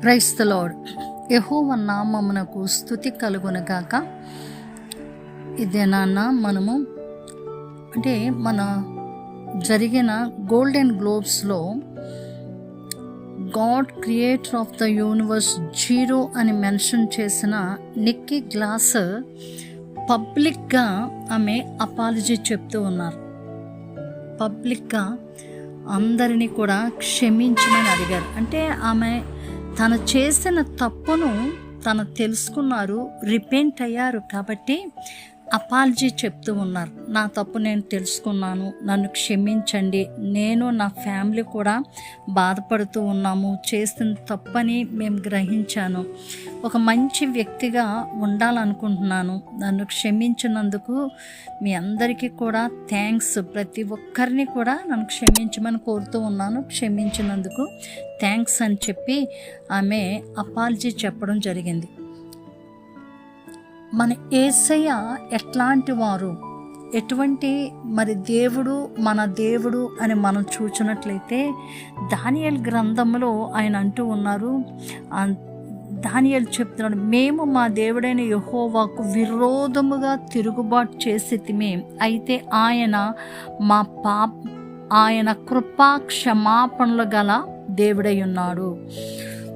క్రైస్తలోడ్ యహోవ నామమునకు స్థుతి కలుగునగాక. ఇదేనాన్న మనము అంటే మన జరిగిన golden గ్లోబ్స్లో God creator of the universe zero అని మెన్షన్ చేసిన నిక్కీ గ్లాస్ పబ్లిక్గా ఆమె అపాలజీ చెప్తూ ఉన్నారు. పబ్లిక్గా అందరినీ కూడా క్షమించమని అడిగారు. అంటే ఆమె తను చేసిన తప్పును తను తెలుసుకున్నారు రిపెంట్ అయ్యారు కాబట్టి అపాలజీ చెప్తూ ఉన్నారు. నా తప్పు నేను తెలుసుకున్నాను. నన్ను క్షమించండి. నేను నా ఫ్యామిలీ కూడా బాధపడుతూ ఉన్నాము. చేసిన తప్పని మేము గ్రహించాను. ఒక మంచి వ్యక్తిగా ఉండాలనుకుంటున్నాను. నన్ను క్షమించినందుకు మీ అందరికీ కూడా థ్యాంక్స్ ప్రతి ఒక్కరిని కూడా నన్ను క్షమించమని కోరుతూ ఉన్నాను. క్షమించినందుకు థ్యాంక్స్ అని చెప్పి ఆమె అపాలజీ చెప్పడం జరిగింది. మన ఏసయ్య ఎట్లాంటి వారు? ఎటువంటి మరి దేవుడు మన దేవుడు అని మనం చూచినట్లయితే దానియల్ గ్రంథంలో ఆయన అంటూ ఉన్నారు. దానియలు చెప్తున్నాడు మేము మా దేవుడైన యహోవాకు విరోధముగా తిరుగుబాటు చేసి అయితే ఆయన మా పాప ఆయన కృపా క్షమాపణలు గల దేవుడై ఉన్నాడు.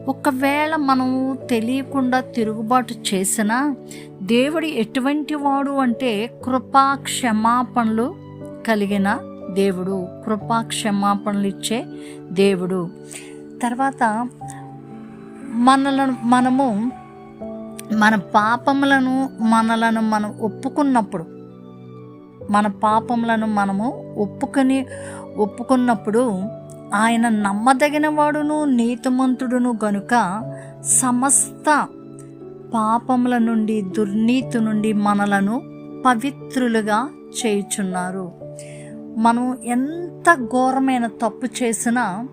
ఒకవేళ మనం తెలియకుండా తిరుగుబాటు చేసినా దేవుడు ఎటువంటి వాడు అంటే కృపా క్షమాపణలు కలిగిన దేవుడు. కృపా క్షమాపణలు ఇచ్చే దేవుడు. తర్వాత మనలను మనము మన పాపములను మనలను మనం ఒప్పుకున్నప్పుడు మన పాపములను మనము ఒప్పుకొని ఒప్పుకున్నప్పుడు ఆయన నమ్మదగిన వాడును నీతిమంతుడును గనుక సమస్త పాపముల నుండి దుర్నీతి నుండి మనలను పవిత్రులుగా చేయుచున్నారు. మనం ఎంత ఘోరమైన తప్పు చేసినా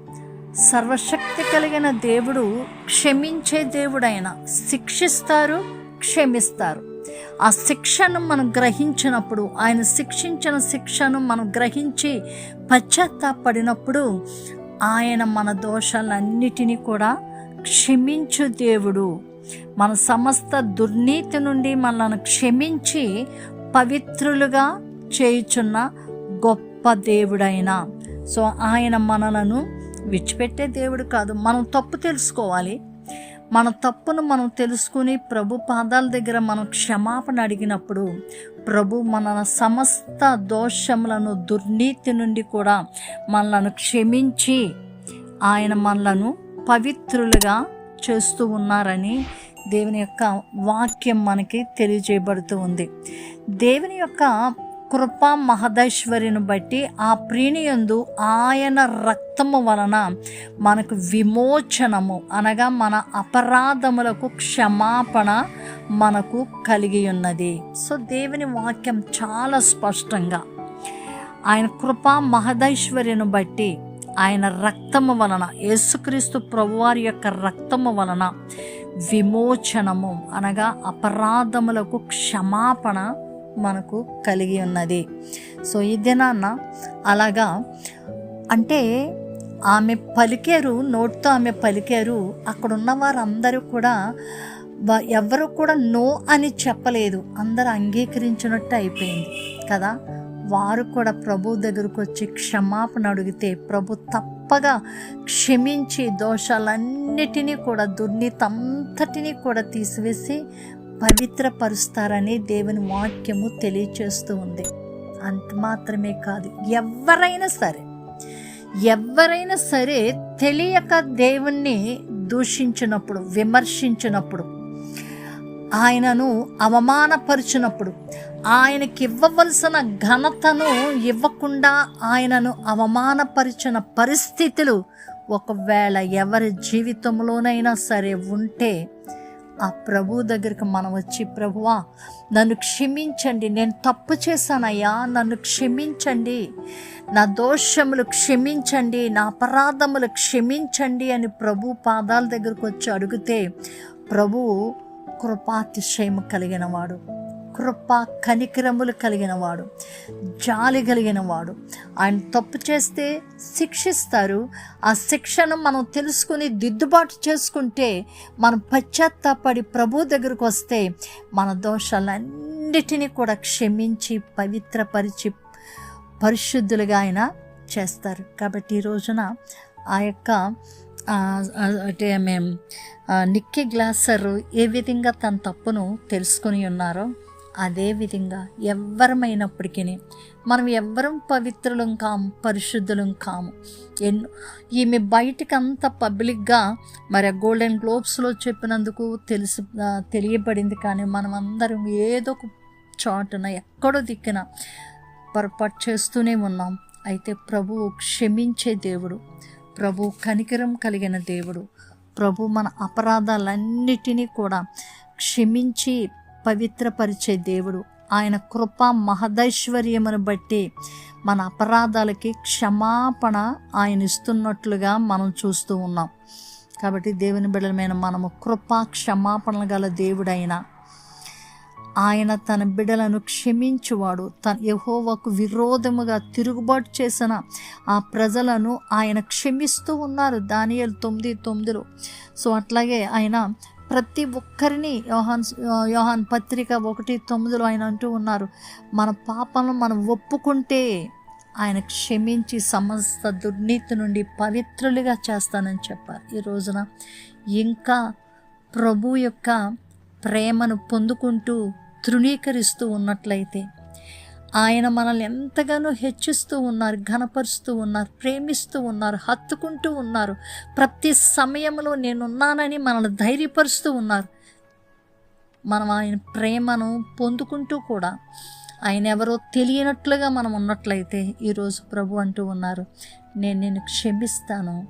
సర్వశక్తి కలిగిన దేవుడు క్షమించే దేవుడైన శిక్షిస్తారు క్షమిస్తారు. ఆ శిక్షను మనం గ్రహించినప్పుడు ఆయన శిక్షించిన శిక్షను మనం గ్రహించి పశ్చాత్తాపడినప్పుడు ఆయన మన దోషాలన్నిటినీ కూడా క్షమించు దేవుడు. మన సమస్త దుర్నీతి నుండి మనల్ని క్షమించి పవిత్రులుగా చేయుచున్న గొప్ప దేవుడైన. సో ఆయన మనలను విడిచిపెట్టే దేవుడు కాదు. మనం తప్పు తెలుసుకోవాలి. మన తప్పును మనం తెలుసుకుని ప్రభు పాదాల దగ్గర మనం క్షమాపణ అడిగినప్పుడు ప్రభు మన సమస్త దోషములను దుర్నీతి నుండి కూడా మనలను క్షమించి ఆయన మనలను పవిత్రులుగా చేస్తూ ఉన్నారని దేవుని యొక్క వాక్యం మనకి తెలియజేయబడుతూ ఉంది. దేవుని యొక్క కృపా మహదైశ్వర్యను బట్టి ఆ ప్రీణియందు ఆయన రక్తము వలన మనకు విమోచనము అనగా మన అపరాధములకు క్షమాపణ మనకు కలిగి ఉన్నది సో దేవుని వాక్యం చాలా స్పష్టంగా ఆయన కృపా మహదైశ్వర్యను బట్టి ఆయన రక్తము వలన యేసుక్రీస్తు ప్రభువారి యొక్క రక్తము వలన విమోచనము అనగా అపరాధములకు క్షమాపణ మనకు కలిగి ఉన్నది. సో ఈ దినాన్న అలాగా అంటే ఆమె పలికారు నోట్తో ఆమె పలికారు అక్కడ ఉన్న వారందరూ కూడా ఎవరు కూడా నో అని చెప్పలేదు. అందరు అంగీకరించినట్టు అయిపోయింది కదా? వారు కూడా ప్రభు దగ్గరకు వచ్చి క్షమాపణ అడిగితే ప్రభు తప్పగా క్షమించి దోషాలన్నిటినీ కూడా దుర్నీతంతటినీ కూడా తీసివేసి పవిత్రపరుస్తారని దేవుని వాక్యము తెలియచేస్తూ ఉంది. అంత మాత్రమే కాదు ఎవరైనా సరే ఎవరైనా సరే తెలియక దేవుణ్ణి దూషించినప్పుడు విమర్శించినప్పుడు ఆయనను అవమానపరిచినప్పుడు ఆయనకి ఇవ్వవలసిన ఘనతను ఇవ్వకుండా ఆయనను అవమానపరిచిన పరిస్థితులు ఒకవేళ ఎవరి జీవితంలోనైనా సరే ఉంటే ఆ ప్రభు దగ్గరికి మనం వచ్చి ప్రభువా నన్ను క్షమించండి. నేను తప్పు చేశానయ్యా. నన్ను క్షమించండి. నా దోషములు క్షమించండి. నా అపరాధములు క్షమించండి అని ప్రభు పాదాల దగ్గరకు వచ్చి అడిగితే ప్రభు కృపాతిశయము కలిగిన వాడు కృప కనికరములు కలిగిన వాడు జాలి కలిగిన వాడు ఆయన తప్పు చేస్తే శిక్షిస్తారు. ఆ శిక్షను మనం తెలుసుకుని దిద్దుబాటు చేసుకుంటే మనం పశ్చాత్తాపడి ప్రభు దగ్గరకు వస్తే మన దోషాలన్నిటినీ కూడా క్షమించి పవిత్రపరిచి పరిశుద్ధులుగా ఆయన చేస్తారు. కాబట్టి ఈ రోజున ఆ యొక్క అంటే మేము నిక్కి గ్లాసర్ ఏ విధంగా తన తప్పును తెలుసుకొని ఉన్నారో అదే విధంగా ఎవ్వరమైనప్పటికీ మనం ఎవ్వరం పవిత్రులం కాము పరిశుద్ధులం కాము. ఎన్నో ఈమె బయటకు అంత పబ్లిక్గా మరి గోల్డెన్ గ్లోబ్స్లో చెప్పినందుకు తెలుసు తెలియబడింది కానీ మనం అందరం ఏదో ఒక చాటున ఎక్కడో దిక్కిన పొరపాటు చేస్తూనే ఉన్నాం. అయితే ప్రభువు క్షమించే దేవుడు. ప్రభు కనికరం కలిగిన దేవుడు. ప్రభు మన అపరాధాలన్నిటినీ కూడా క్షమించి పవిత్రపరిచే దేవుడు. ఆయన కృప మహదైశ్వర్యమును బట్టి మన అపరాధాలకి క్షమాపణ ఆయన ఇస్తున్నట్లుగా మనం చూస్తూ ఉన్నాం. కాబట్టి దేవుని బిడ్డలమైన మనము కృప క్షమాపణలు గల దేవుడైన ఆయన తన బిడ్డలను క్షమించువాడు. తన యహోవకు విరోధముగా తిరుగుబాటు చేసిన ఆ ప్రజలను ఆయన క్షమిస్తూ ఉన్నారు. దానియలు తొమ్మిది తొమ్మిదిలో. సో అట్లాగే ఆయన ప్రతి ఒక్కరిని యోహాన్ యోహాన్ పత్రిక ఒకటి తొమ్మిదిలో ఆయన అంటూ ఉన్నారు. మన పాపలను మనం ఒప్పుకుంటే ఆయన క్షమించి సమస్త దుర్నీతి నుండి పవిత్రులుగా చేస్తానని చెప్పారు. ఈ రోజున ఇంకా ప్రభు యొక్క ప్రేమను పొందుకుంటూ తృణీకరిస్తూ ఉన్నట్లయితే ఆయన మనల్ని ఎంతగానో హెచ్చిస్తూ ఉన్నారు ఘనపరుస్తూ ఉన్నారు ప్రేమిస్తూ ఉన్నారు హత్తుకుంటూ ఉన్నారు. ప్రతి సమయంలో నేనున్నానని మనల్ని ధైర్యపరుస్తూ ఉన్నారు. మనం ఆయన ప్రేమను పొందుకుంటూ కూడా ఆయన ఎవరో తెలియనట్లుగా మనం ఉన్నట్లయితే ఈరోజు ప్రభు అంటూ ఉన్నారు నేను నేను క్షమిస్తాను.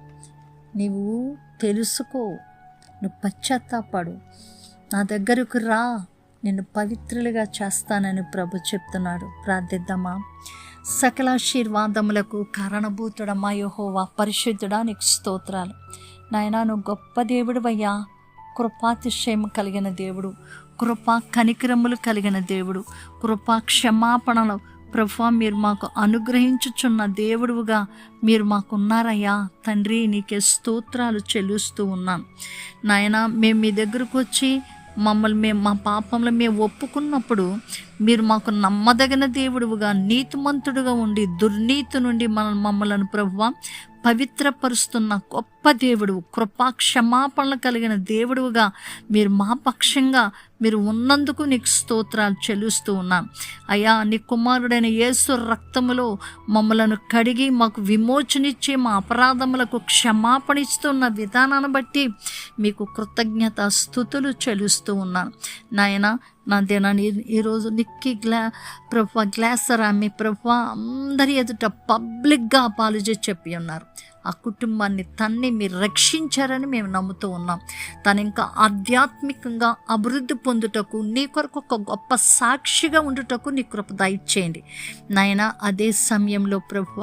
నీవు తెలుసుకో. నువ్వు పశ్చాత్తాపడు. నా దగ్గరకు రా. నిన్ను పవిత్రులుగా చేస్తానని ప్రభు చెప్తున్నాడు. ప్రార్థిద్దామా? సకలాశీర్వాదములకు కారణభూతుడమ్మా యహోవా పరిశుద్ధుడా నీకు స్తోత్రాలు. నాయనా నువ్వు గొప్ప దేవుడువయ్యా. కృపాతిశయం కలిగిన దేవుడు కృపా కనికరములు కలిగిన దేవుడు కృపా క్షమాపణలు ప్రభా మీరు మాకు అనుగ్రహించుచున్న దేవుడుగా మీరు మాకున్నారయ్యా. తండ్రి నీకే స్తోత్రాలు చెల్లిస్తూ ఉన్నాను నాయన మేము మీ దగ్గరకు వచ్చి మమ్మల్ని మేము మా పాపంలో మేము ఒప్పుకున్నప్పుడు మీరు మాకు నమ్మదగిన దేవుడుగా నీతిమంతుడుగా ఉండి దుర్నీతి నుండి మన మమ్మలను ప్రభువ పవిత్రపరుస్తున్న గొప్ప దేవుడు కృపా క్షమాపణలు కలిగిన దేవుడుగా మీరు మా పక్షంగా మీరు ఉన్నందుకు నీకు స్తోత్రాలు చెల్లిస్తూ ఉన్నాను అయ్యా నీ కుమారుడైన యేసు రక్తములో మమ్మలను కడిగి మాకు విమోచనిచ్చి మా అపరాధములకు క్షమాపణ ఇస్తున్న విధానాన్ని బట్టి మీకు కృతజ్ఞత స్థుతులు చెల్లిస్తూ ఉన్నాను నాయన నా దినాన్ని. ఈరోజు నిక్కి గ్లా ప్రభు గ్లాసరామి ప్రభు అందరి ఎదుట పబ్లిక్గా అపాలజీ చెప్పి ఉన్నారు. ఆ కుటుంబాన్ని తన్ని మీరు రక్షించారని మేము నమ్ముతూ ఉన్నాం. తను ఇంకా ఆధ్యాత్మికంగా అభివృద్ధి పొందుటకు నీ కొరకు ఒక గొప్ప సాక్షిగా ఉండుటకు నీ కృప దయచేయండి. నాయన అదే సమయంలో ప్రభు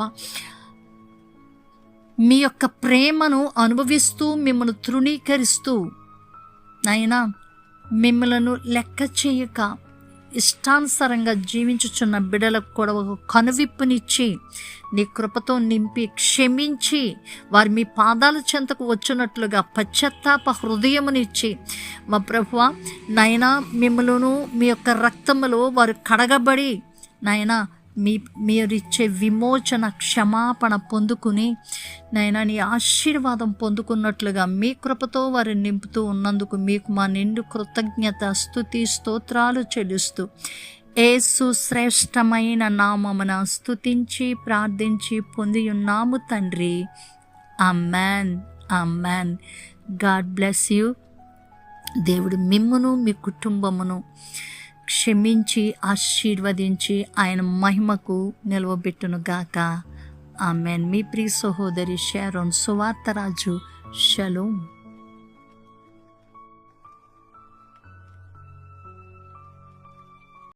మీ యొక్క ప్రేమను అనుభవిస్తూ మిమ్మల్ని తృణీకరిస్తూ నాయనా మిమ్మలను లెక్క చేయక ఇష్టానుసారంగా జీవించుచున్న బిడలకు కూడా ఒక కనువిప్పునిచ్చి నీ కృపతో నింపి క్షమించి వారి మీ పాదాల చెంతకు వచ్చినట్లుగా పశ్చాత్తాప హృదయమునిచ్చి మా ప్రభువ నాయన మిమ్మలను మీ యొక్క రక్తములో వారు కడగబడి నాయన మీ మీరిచ్చే విమోచన క్షమాపణ పొందుకుని నైనా నీ ఆశీర్వాదం పొందుకున్నట్లుగా మీ కృపతో వారిని నింపుతూ ఉన్నందుకు మీకు మా నిండు కృతజ్ఞత స్థుతి స్తోత్రాలు చెల్లిస్తూ ఏసు శ్రేష్టమైన నామమున స్థుతించి ప్రార్థించి పొంది ఉన్నాము తండ్రి. Amen amen God bless you. దేవుడు మిమ్మును మీ కుటుంబమును క్షమించి ఆశీర్వదించి ఆయన మహిమకు నిలవబెట్టును గాక ఆమెన్. మీ ప్రియ సహోదరి షారోన్ సువార్తరాజు షలోం.